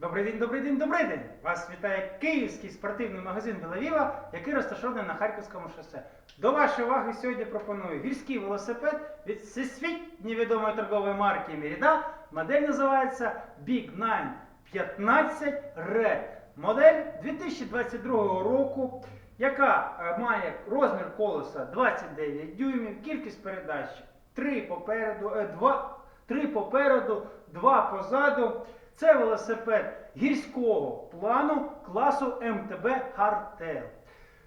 Добрий день, добрий день, добрий день! Вас вітає київський спортивний магазин Білавіва, який розташований на Харківському шосе. До вашої уваги сьогодні пропоную гірський велосипед від всесвітньо відомої торгової марки Merida. Модель називається Big 915 Red. Модель 2022 року, яка е, має розмір колеса 29 дюймів, кількість передач 3 попереду, 2, 3 попереду, 2 позаду. Це велосипед гірського плану класу МТБ Hardtail.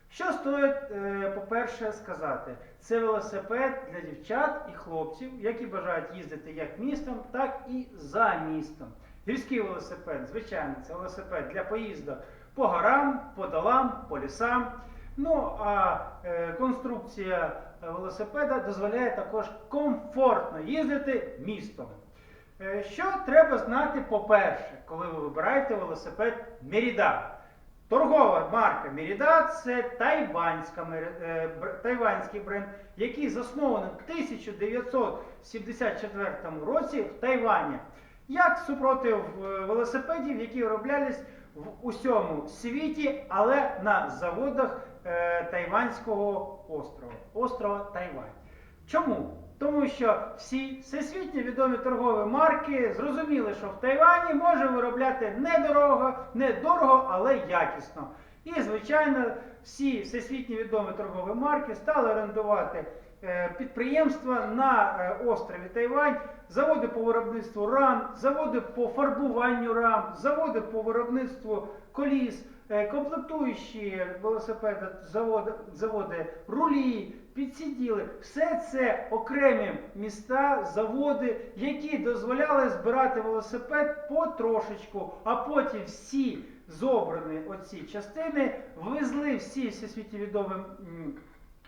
Що стоїть, е, по-перше, сказати? Це велосипед для дівчат і хлопців, які бажають їздити як містом, так і за містом. Гірський велосипед, звичайно, це велосипед для поїздок по горам, по долам, по лісам. Ну а е, конструкція велосипеда дозволяє також комфортно їздити містом. Е, Що треба знати, по-перше, коли ви вибираєте велосипед Merida? Торгова марка Merida – це тайванська, е, тайванський бренд, який заснований в 1974 році в Тайвані. Як супротив е, велосипедів, які вироблялись в усьому світі, але на заводах Тайванського острова, острова Тайвань. Чому? Тому що всі всесвітньо відомі торгові марки зрозуміли, що в Тайвані може виробляти недорого, недорого, але якісно. І, звичайно, всі всесвітньо відомі торгові марки стали орендувати е, підприємства на е, острові Тайвань, заводи по виробництву рам, заводи по фарбуванню рам, заводи по виробництву коліс, е, комплектуючі велосипеди, заводи, заводи рулі, підсиділи. Все це окремі міста, заводи, які дозволяли збирати велосипед потрошечку, а потім всі зобрані оці частини везли всі всесвітньо відомі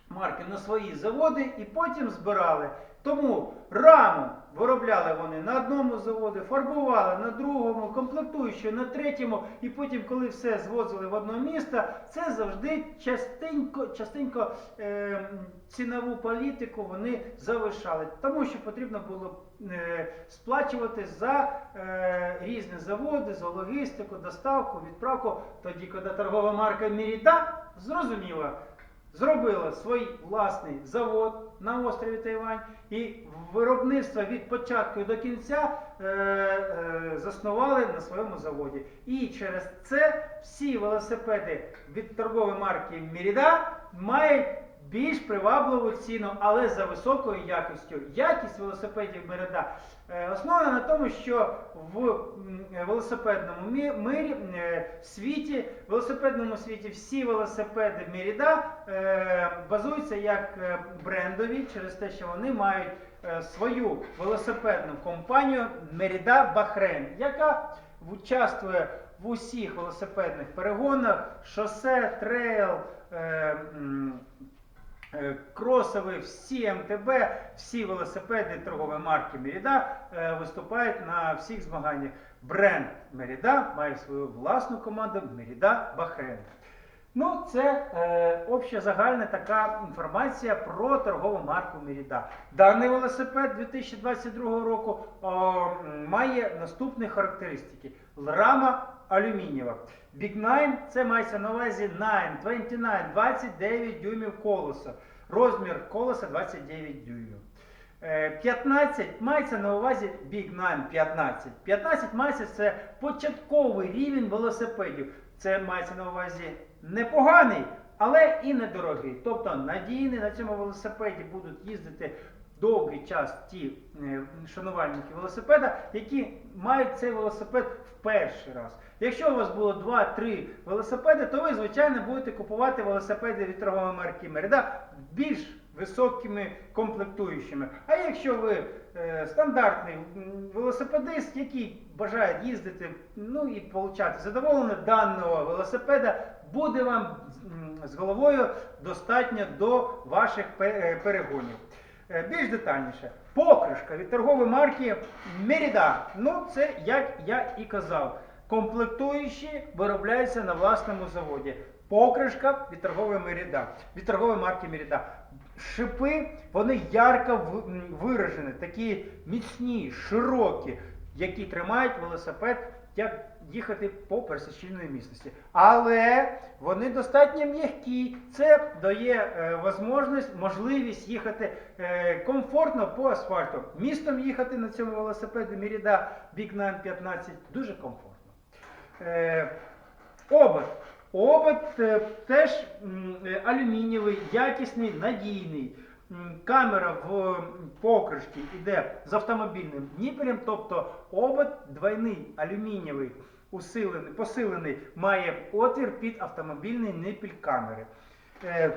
марки на свої заводи і потім збирали. Тому раму виробляли вони на одному заводі, фарбували на другому, комплектуючи на третьому, і потім, коли все звозили в одне місто, це завжди частенько, частенько е, цінову політику вони завишали, тому що потрібно було е, сплачувати за е, різні заводи, за логістику, доставку, відправку. Тоді, коли торгова марка Міріда зрозуміла, зробила свій власний завод на острові Тайвань і виробництво від початку до кінця е, е, заснували на своєму заводі. І через це всі велосипеди від торгової марки Міріда мають більш привабливу ціну, але за високою якістю. Якість велосипедів Мереда е, основана на тому, що в велосипедному мирі, е, світі, в велосипедному світі всі велосипеди Меріда е, базуються як брендові через те, що вони мають свою велосипедну компанію Merida Bahrain, яка участвує в усіх велосипедних перегонах, шосе, трейл. Е, м, Кросові, всі МТБ, всі велосипеди торгової марки Merida е, виступають на всіх змаганнях. Бренд Меріда має свою власну команду Меріда Bahrain. Ну, це е, обща загальна така інформація про торгову марку Merida. Даний велосипед 2022 року м, має наступні характеристики. Рама алюмінієва. Big 9 це мається на увазі 9, 29, 29 дюймів колеса. Розмір колеса 29 дюймів. Е, 15 мається на увазі Big 9 15. 15 мається це початковий рівень велосипедів. Це мається на увазі непоганий, але і недорогий. Тобто надійний на цьому велосипеді будуть їздити довгий час ті е, шанувальники велосипеда, які мають цей велосипед в перший раз. Якщо у вас було 2-3 велосипеди, то ви, звичайно, будете купувати велосипеди від торгової марки Merida більш високими комплектуючими. А якщо ви стандартний велосипедист, який бажає їздити ну і отримати задоволення даного велосипеда, буде вам з головою достатньо до ваших е, перегонів. Е, Більш детальніше. Покришка від торгової марки Merida. Ну, це як я і казав. Комплектуючі виробляються на власному заводі. Покришка від торгової Merida, від торгової марки Merida. Шипи, вони ярко виражені, такі міцні, широкі, які тримають велосипед як їхати по пересічільної місності. Але вони достатньо м'які. Це дає е, возможність, можливість їхати е, комфортно по асфальту. Містом їхати на цьому велосипеді Merida Big 915 дуже комфортно. Е, е, теж е, алюмінієвий, якісний, надійний. Камера в покришці йде з автомобільним ніпелем, тобто обод двойний алюмінієвий, усилений, посилений, має отвір під автомобільний нипель камери. Е,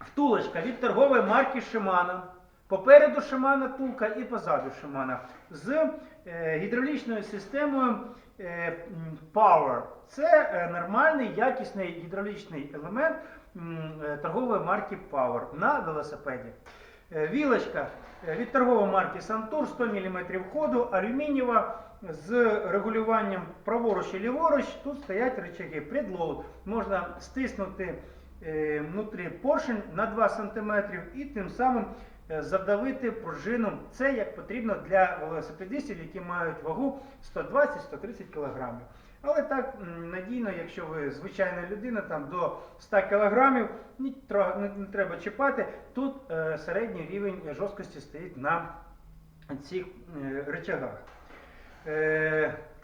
Втулочка від торгової марки Shimano. Попереду Shimano втулка і позаду Shimano. З е, гідравлічною системою е, Power. Це е, нормальний, якісний гідравлічний елемент е, торгової марки Power на велосипеді. Е, Вілочка е, від торгової марки Santur 100 мм ходу, алюмінієва з регулюванням праворуч і ліворуч. Тут стоять рычаги. Предлоуд. Можна стиснути е, внутрі поршень на 2 см і тим самим задавити пружину. Це як потрібно для велосипедистів, які мають вагу 120-130 кг. Але так надійно, якщо ви звичайна людина, там до 100 кг, не, не треба чіпати. Тут е, середній рівень жорсткості стоїть на цих е, речагах.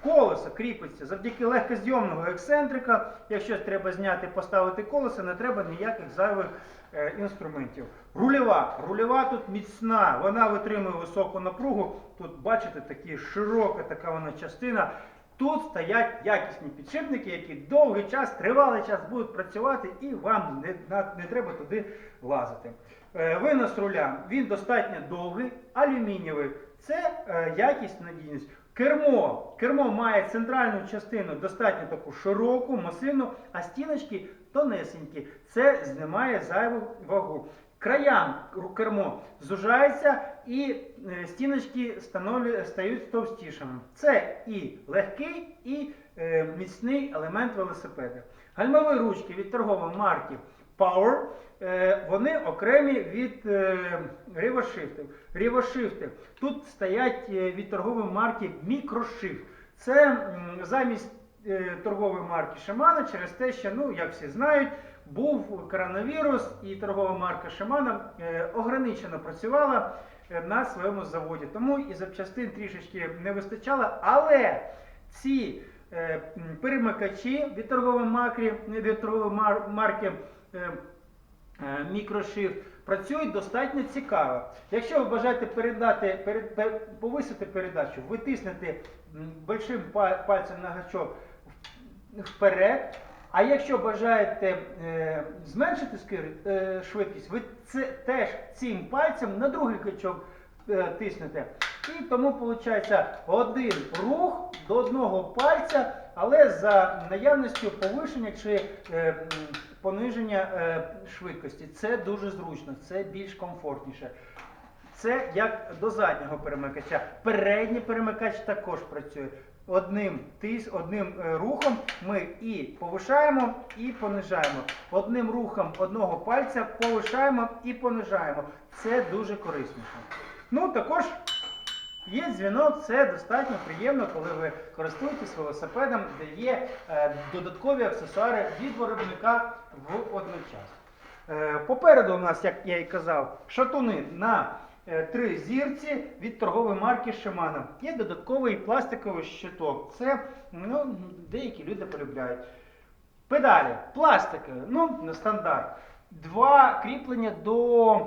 Колесо кріпиться завдяки легкозйомного ексцентрика. Якщо треба зняти, поставити колесо, не треба ніяких зайвих е, інструментів. Рульова. Рульова тут міцна, вона витримує високу напругу. Тут, бачите, такі широка така вона частина. Тут стоять якісні підшипники, які довгий час, тривалий час будуть працювати і вам не, не треба туди лазити. Е, Винос руля, він достатньо довгий, алюмінієвий. Це е, якість, надійність. Кермо. Кермо має центральну частину достатньо таку широку, масивну, а стіночки тонесенькі. Це знімає зайву вагу. Краям кермо зужається і е, стіночки стають товстішими. Це і легкий, і міцний елемент велосипеда. Гальмові ручки від торгової марки Power, е, вони окремі від е, рівошифтів. Рівошифти. Тут стоять е, від торгової марки Microshift. Це замість е, торгової марки Shimano через те, що, ну, як всі знають, був коронавірус і торгова марка е, ограничено працювала е, на своєму заводі. Тому і запчастин трішечки не вистачало, але ці е, перемикачі від торгової марки, від торгової марки е, е, працюють достатньо цікаво. Якщо ви бажаєте передати, перед, пер- повисити передачу, ви тиснете большим пальцем на гачок вперед. А якщо бажаєте е, зменшити е, швидкість, ви це теж цим пальцем на другий гачок е, тиснете. І тому виходить один рух до одного пальця, але за наявністю повишення чи е, пониження е, швидкості. Це дуже зручно, це більш комфортніше. Це як до заднього перемикача. Передній перемикач також працює. Одним тис, одним е, рухом ми і повишаємо, і понижаємо. Одним рухом одного пальця повишаємо і понижаємо. Це дуже корисніше. Ну, також Є дзвінок, це достатньо приємно, коли ви користуєтесь велосипедом, де є е, додаткові аксесуари від виробника в одночас. Е, попереду у нас, як я і казав, шатуни на е, три зірці від торгової марки Shimano. Є додатковий пластиковий щиток. Це ну, деякі люди полюбляють. Педалі, пластикові, ну, на стандарт. Два кріплення до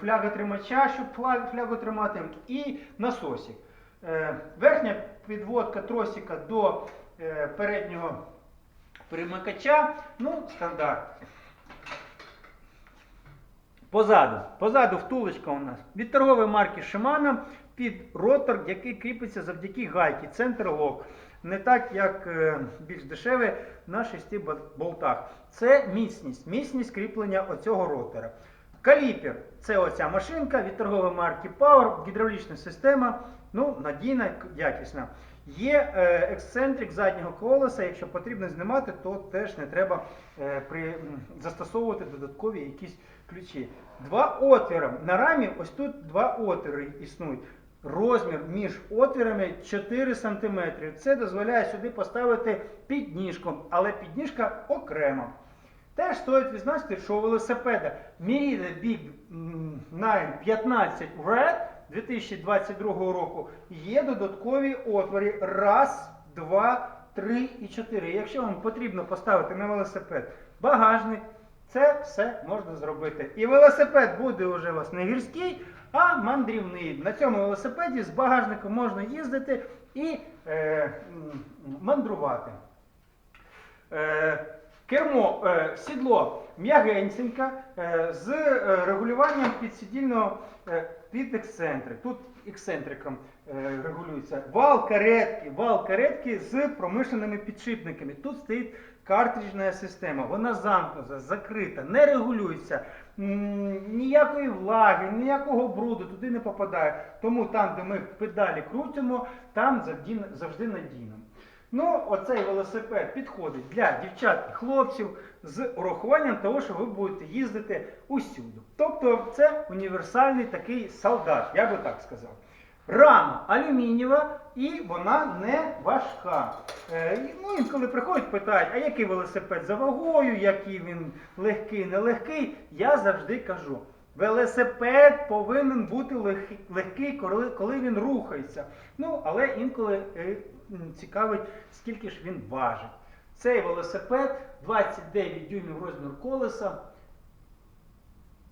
фляготримача, щоб флягу тримати, і насосик. Е, Верхня підводка тросика до переднього перемикача, ну, стандарт. Позаду. Позаду втулочка у нас від торгової марки Shimano під ротор, який кріпиться завдяки гайки, центр лок. Не так, як е, більш дешеве на шести болтах. Це міцність, міцність кріплення оцього ротора. Каліпер це оця машинка від торгової марки Power, гідравлічна система, ну, надійна, якісна. Є е, ексцентрик заднього колеса, якщо потрібно знімати, то теж не треба е, при, застосовувати додаткові якісь ключі. Два отвіри. На рамі ось тут два отвіри існують. розмір між отвірами 4 см. Це дозволяє сюди поставити підніжку, але підніжка окремо. Теж стоїть відзначити, що у велосипеда Merida Big 9 15 Red 2022 року є додаткові отвори. Раз, два, три і чотири. Якщо вам потрібно поставити на велосипед багажник, це все можна зробити. І велосипед буде вже у вас не гірський, а мандрівний. На цьому велосипеді з багажником можна їздити і е, мандрувати. Е, кермо, е, сідло м'ягеньке е, з е, регулюванням підсидільного е, під ексцентрик. Тут ексцентриком регулюється. Вал каретки, вал каретки з промишленими підшипниками. Тут стоїть картриджна система. Вона замкнута, закрита, не регулюється. Ніякої влаги, ніякого бруду туди не попадає. Тому там, де ми педалі крутимо, там завжди надійно. Ну, оцей велосипед підходить для дівчат і хлопців з урахуванням того, що ви будете їздити усюди. Тобто це універсальний такий солдат, я би так сказав. Рама алюмінієва і вона не важка. Е, ну, інколи приходять, питають, а який велосипед за вагою, який він легкий, нелегкий, я завжди кажу. Велосипед повинен бути лег- легкий, коли, він рухається. Ну, але інколи е, цікавить, скільки ж він важить. Цей велосипед 29 дюймів розмір колеса.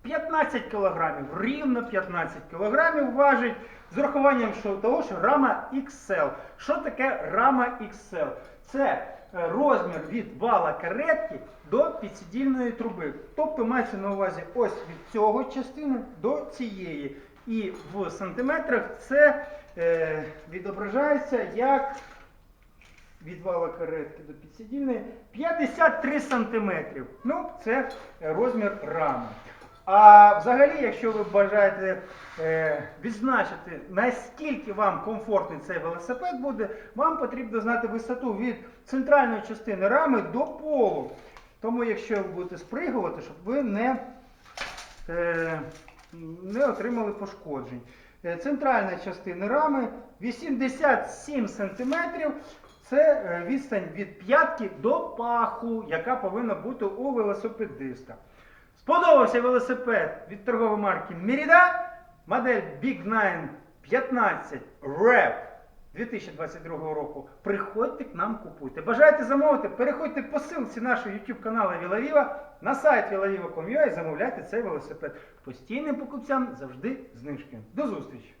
15 кілограмів, рівно 15 кілограмів важить з урахуванням того, що рама XL. Що таке рама XL? Це розмір від вала каретки до підсидільної труби. Тобто мається на увазі ось від цього частини до цієї. І в сантиметрах це е, відображається як від вала каретки до підсидільної 53 сантиметрів. Ну, це е, розмір рами. А взагалі, якщо ви бажаєте е, відзначити, наскільки вам комфортний цей велосипед буде, вам потрібно знати висоту від центральної частини рами до полу. Тому, якщо ви будете спригувати, щоб ви не, е, не отримали пошкоджень. Е, Центральна частина рами 87 см. Це е, відстань від п'ятки до паху, яка повинна бути у велосипедиста. Сподобався велосипед від торгової марки Міріда. модель Big 9 15 Rev 2022 року. Приходьте к нам, купуйте. Бажаєте замовити? Переходьте по ссылці нашого YouTube каналу Вілавіва на сайт vilaviva.com.ua і замовляйте цей велосипед. Постійним покупцям завжди знижки. До зустрічі!